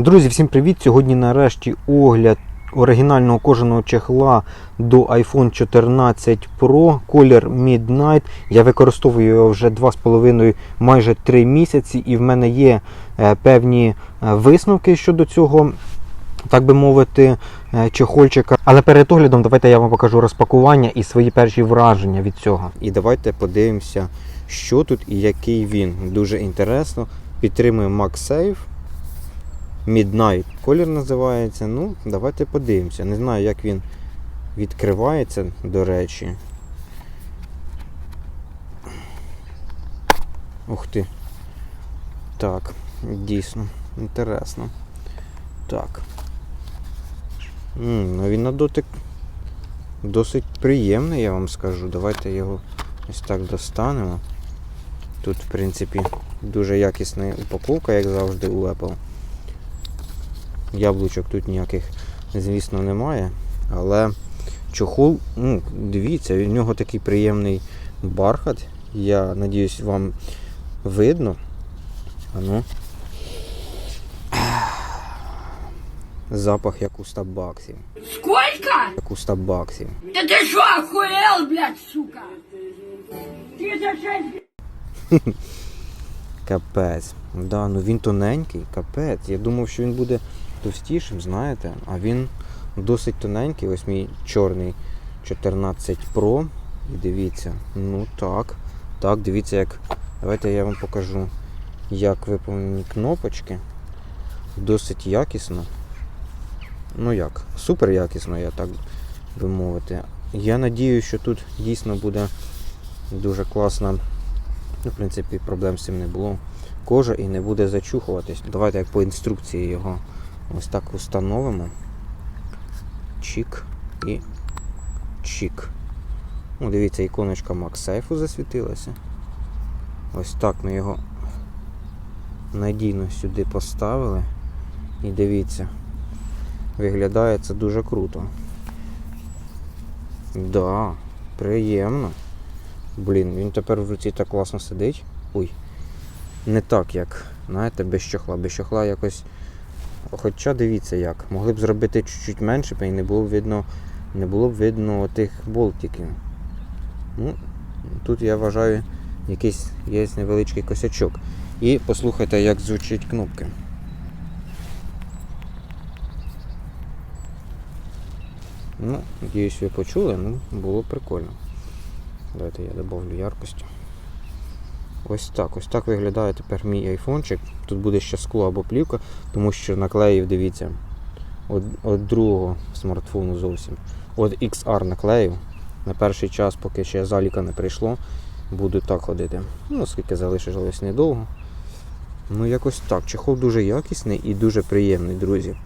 Друзі, всім привіт! Сьогодні нарешті огляд оригінального кожаного чехла до iPhone 14 Pro колір Midnight. Я використовую його вже 2,5 майже 3 місяці, і в мене є е, певні е, висновки щодо цього. Так би мовити, е, чехольчика. Але перед оглядом давайте я вам покажу розпакування і свої перші враження від цього. І давайте подивимося, що тут і який він. Дуже інтересно. Підтримує MagSafe. Midnight колір називається. Ну, давайте подивимося. Не знаю, як він відкривається, до речі. Ух ти. Так, дійсно, інтересно. Так. М, ну він на дотик досить приємний, я вам скажу. Давайте його ось так достанемо. Тут, в принципі, дуже якісна упаковка, як завжди, у Apple. Яблучок тут ніяких, звісно, немає. Але чохол, ну, дивіться, у нього такий приємний бархат. Я надіюсь, вам видно. Ану. Запах як у стабаксів. Сколько? Як у стабаксів. Да ты что, охуел, блядь, сука? Ты за шесть Капець. Да, ну він тоненький, капець. Я думав, що він буде товстішим, знаєте, а він досить тоненький. Ось мій чорний 14 Pro. І дивіться, ну так. Так, дивіться, як. Давайте я вам покажу, як виповнені кнопочки. Досить якісно. Ну як, супер якісно, я так би мовити. Я надію, що тут дійсно буде дуже класна. Ну, в принципі, проблем з цим не було. Кожа і не буде зачухуватись. Давайте як по інструкції його ось так установимо. Чік і чік. Ну, дивіться, іконочка MagSafe засвітилася. Ось так ми його надійно сюди поставили. І дивіться, виглядає це дуже круто. Да, приємно. Блін, він тепер в руці так класно сидить. Ой. Не так, як, знаєте, без чохла. Без чохла якось. Хоча дивіться як. Могли б зробити чуть-чуть менше, і не було б видно, не було б видно тих болтиків. Ну, тут я вважаю, якийсь є невеличкий косячок. І послухайте, як звучать кнопки. Ну, надіюсь, ви почули, ну, було прикольно. Давайте я добавлю яркості. Ось так, ось так виглядає тепер мій айфончик. Тут буде ще скло або плівка, тому що наклеїв, дивіться, от, от другого смартфону зовсім. От XR наклеїв. На перший час, поки ще заліка не прийшло, буду так ходити. Ну, оскільки залишилось недовго. Ну, якось так. Чехол дуже якісний і дуже приємний, друзі.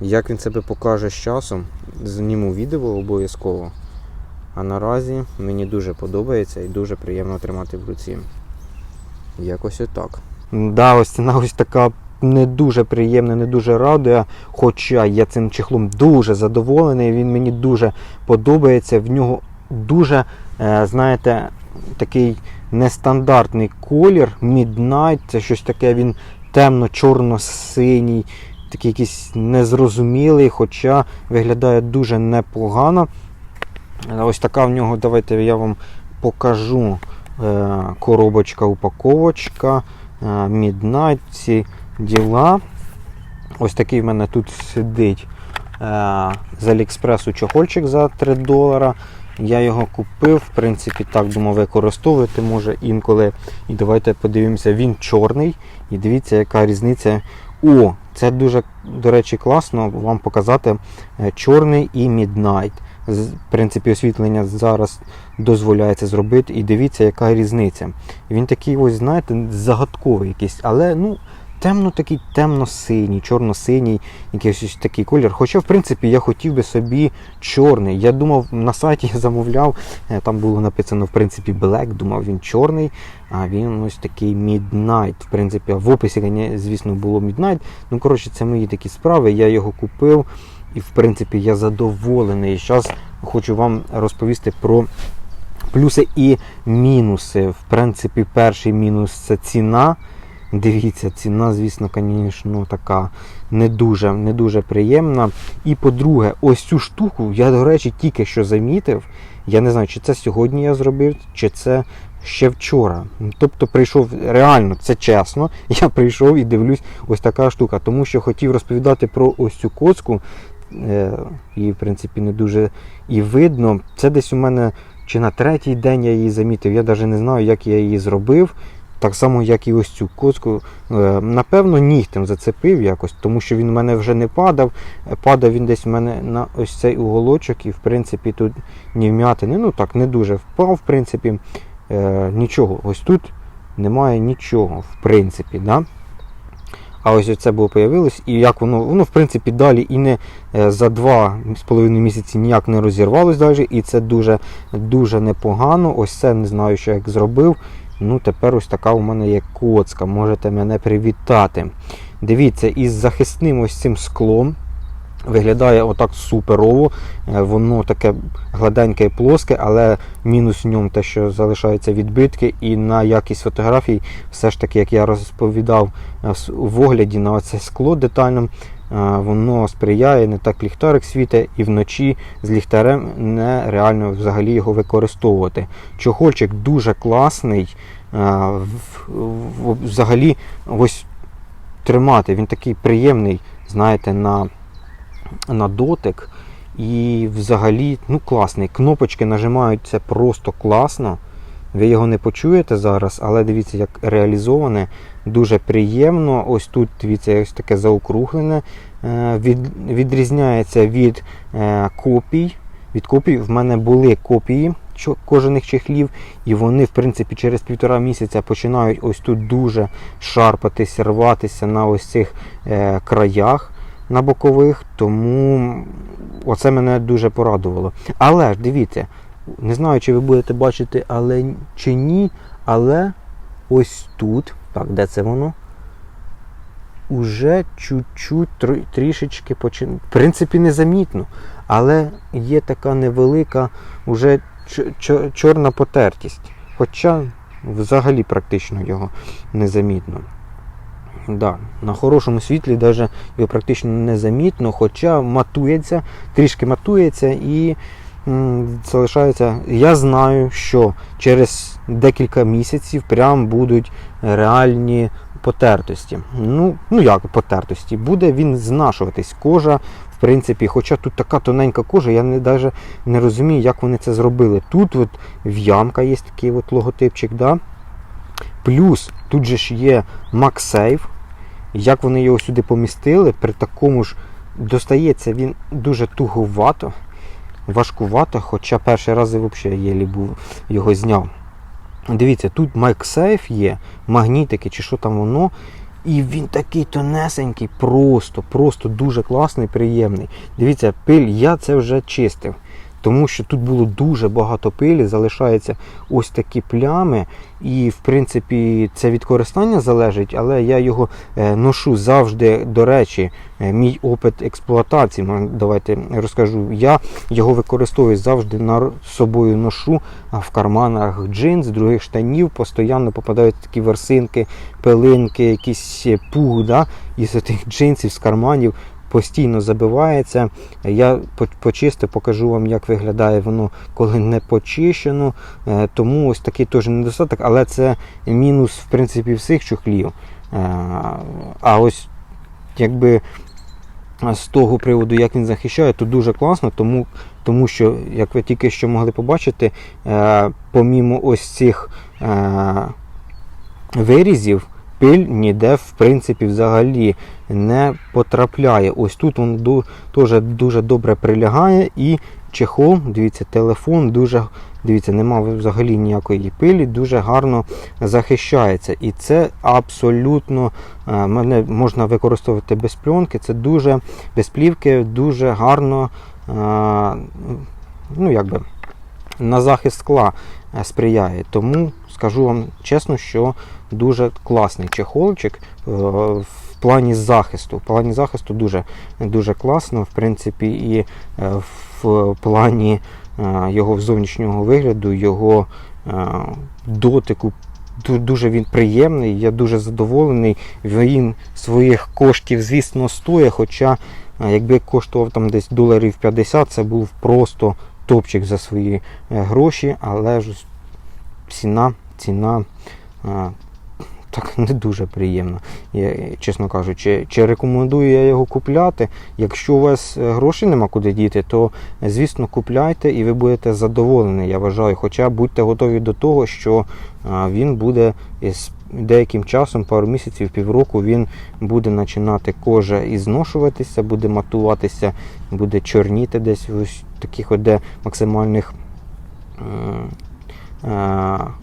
Як він себе покаже з часом, зніму відео обов'язково. А наразі мені дуже подобається і дуже приємно тримати в руці. Якось отак. Да, ось ціна ось така не дуже приємна, не дуже радує. Хоча я цим чехлом дуже задоволений, він мені дуже подобається. В нього дуже, е, знаєте, такий нестандартний колір, Midnight. Це щось таке, він темно-чорно-синій, такий якийсь незрозумілий, хоча виглядає дуже непогано. Ось така в нього, давайте я вам покажу е, коробочка, упаковочка, е, Midnight, ці діла. Ось такий в мене тут сидить е, з Аліекспресу чохольчик за 3 долара. Я його купив, в принципі, так думав використовувати може інколи. І давайте подивимося, він чорний. І дивіться, яка різниця. О, це дуже, до речі, класно вам показати е, чорний і Midnight. В принципі, освітлення зараз дозволяється зробити. І дивіться, яка різниця. Він такий, ось, знаєте, загадковий якийсь, але ну, темно такий темно-синій, чорно-синій, якийсь такий колір. Хоча, в принципі, я хотів би собі чорний. Я думав, на сайті я замовляв, е, там було написано, в принципі, Black, думав, він чорний, а він ось такий Midnight. В принципі, в описі, звісно, було Midnight. Ну, коротше, це мої такі справи. Я його купив. І, в принципі, я задоволений. Зараз хочу вам розповісти про плюси і мінуси. В принципі, перший мінус це ціна. Дивіться, ціна, звісно, звісно, така не дуже, не дуже приємна. І по-друге, ось цю штуку я, до речі, тільки що замітив. Я не знаю, чи це сьогодні я зробив, чи це ще вчора. Тобто прийшов реально, це чесно. Я прийшов і дивлюсь, ось така штука. Тому що хотів розповідати про ось цю коцку. Е, її, в принципі, не дуже і видно. Це десь у мене чи на третій день я її замітив. Я навіть не знаю, як я її зробив. Так само, як і ось цю коцку. Е, Напевно, нігтем зацепив якось, тому що він у мене вже не падав. Е, Падав він десь у мене на ось цей уголочок, і в принципі тут ні вмятини. Ну так, не дуже впав, в принципі. Е, Нічого. Ось тут немає нічого, в принципі. Да? А ось це було появилось, і як воно, воно в принципі далі і не за два з половиною місяці ніяк не розірвалось далі, і це дуже дуже непогано. Ось це не знаю, що як зробив. Ну тепер ось така у мене є коцка. Можете мене привітати. Дивіться, із захисним ось цим склом. Виглядає отак суперово. Е, Воно таке гладеньке і плоске, але мінус в ньому те, що залишаються відбитки, і на якість фотографій, все ж таки, як я розповідав е, в огляді на це скло детальним, е, воно сприяє, не так ліхтарик світить, і вночі з ліхтарем нереально взагалі його використовувати. Чохольчик дуже класний. Взагалі, ось тримати. Він такий приємний, знаєте, на на дотик. І взагалі ну, класний. Кнопочки нажимаються просто класно. Ви його не почуєте зараз, але дивіться, як реалізоване. Дуже приємно. Ось тут дивіться, ось таке заокруглене. Е, Від, відрізняється від е, копій. Від копій в мене були копії кожаних чехлів, і вони, в принципі, через півтора місяця починають ось тут дуже шарпатися, рватися на ось цих е, краях на бокових, тому оце мене дуже порадувало. Але ж дивіться, не знаю, чи ви будете бачити, але чи ні, але ось тут, так, де це воно? Уже чуть-чуть тр- трішечки почин... В принципі, незамітно, але є така невелика, уже чо- чо- чорна потертість. Хоча взагалі практично його незамітно. Да, на хорошому світлі даже його практично незамітно, хоча матується, трішки матується і м, залишається. Я знаю, що через декілька місяців прям будуть реальні потертості. Ну, ну як потертості? Буде він знашуватись. Кожа, в принципі, хоча тут така тоненька кожа, я не, даже не розумію, як вони це зробили. Тут от в'ямка є такий от логотипчик, да? Плюс тут же ж є MagSafe. Як вони його сюди помістили, при такому ж достається він дуже туговато, важкувато, хоча перший раз я взагалі єлі був його зняв. Дивіться, тут MagSafe є, магнітики чи що там воно. І він такий тонесенький, просто, просто дуже класний, приємний. Дивіться, пиль, я це вже чистив. Тому що тут було дуже багато пилі, залишаються ось такі плями. І, в принципі, це від користання залежить, але я його е, ношу завжди, до речі, е, мій опит експлуатації, давайте розкажу. Я його використовую завжди на собою ношу в карманах джинс, других штанів, постійно попадають такі версинки, пилинки, якийсь е, пух да, із тих джинсів, з карманів. Постійно забивається. Я по- почистив, покажу вам, як виглядає воно, коли не почищено. Е, Тому ось такий теж недостаток, але це мінус, в принципі, всіх чохлів. Е, А ось якби з того приводу, як він захищає, то дуже класно, тому, тому що, як ви тільки що могли побачити, е, помімо ось цих вирізів, пиль ніде, в принципі, взагалі не потрапляє. Ось тут він теж дуже добре прилягає і чехол, дивіться, телефон дуже, дивіться, нема взагалі ніякої пилі, дуже гарно захищається. І це абсолютно е, можна використовувати без пленки, це дуже без плівки, дуже гарно е, ну, якби, на захист скла сприяє. Тому скажу вам чесно, що дуже класний чехолчик е, в плані захисту. В плані захисту дуже, дуже класно, в принципі, і е, в плані е, його зовнішнього вигляду, його е, дотику дуже він приємний, я дуже задоволений. Він своїх коштів, звісно, стоїть, хоча е, якби коштував там десь доларів 50, це був просто топчик за свої е, гроші, але ж ціна, ціна е, так не дуже приємна. Я, чесно кажучи, чи рекомендую я його купляти? Якщо у вас е, грошей нема куди діти, то звісно купляйте і ви будете задоволені, я вважаю. Хоча будьте готові до того, що він буде із деяким часом, пару місяців, півроку, він буде починати кожа і зношуватися, буде матуватися, буде чорніти десь в таких от де максимальних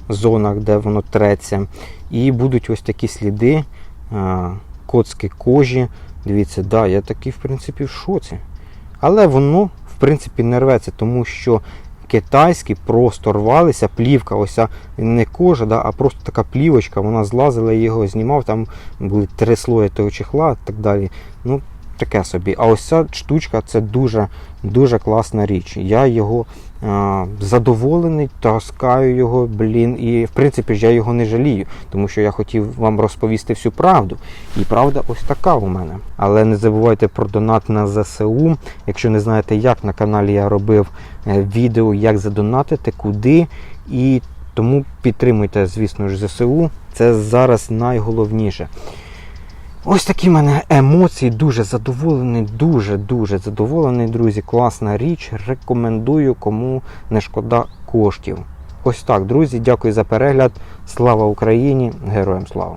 зонах, де воно треться. І будуть ось такі сліди, е, коцки кожі. Дивіться, да, я такий, в принципі, в шоці. Але воно, в принципі, не рветься, тому що китайські просто рвалися, плівка, ось не кожа, да, а просто така плівочка, вона злазила, його знімав, там були три слої того чехла і так далі. Ну, таке собі. А ось ця штучка це дуже, дуже класна річ. Я його а, задоволений, таскаю його, блін, і в принципі ж я його не жалію, тому що я хотів вам розповісти всю правду. І правда ось така у мене. Але не забувайте про донат на ЗСУ. Якщо не знаєте, як на каналі я робив е, відео, як задонатити, куди. І тому підтримуйте, звісно ж, ЗСУ. Це зараз найголовніше. Ось такі в мене емоції, дуже задоволений, дуже-дуже задоволений, друзі. Класна річ. Рекомендую, кому не шкода коштів. Ось так, друзі, дякую за перегляд. Слава Україні! Героям слава!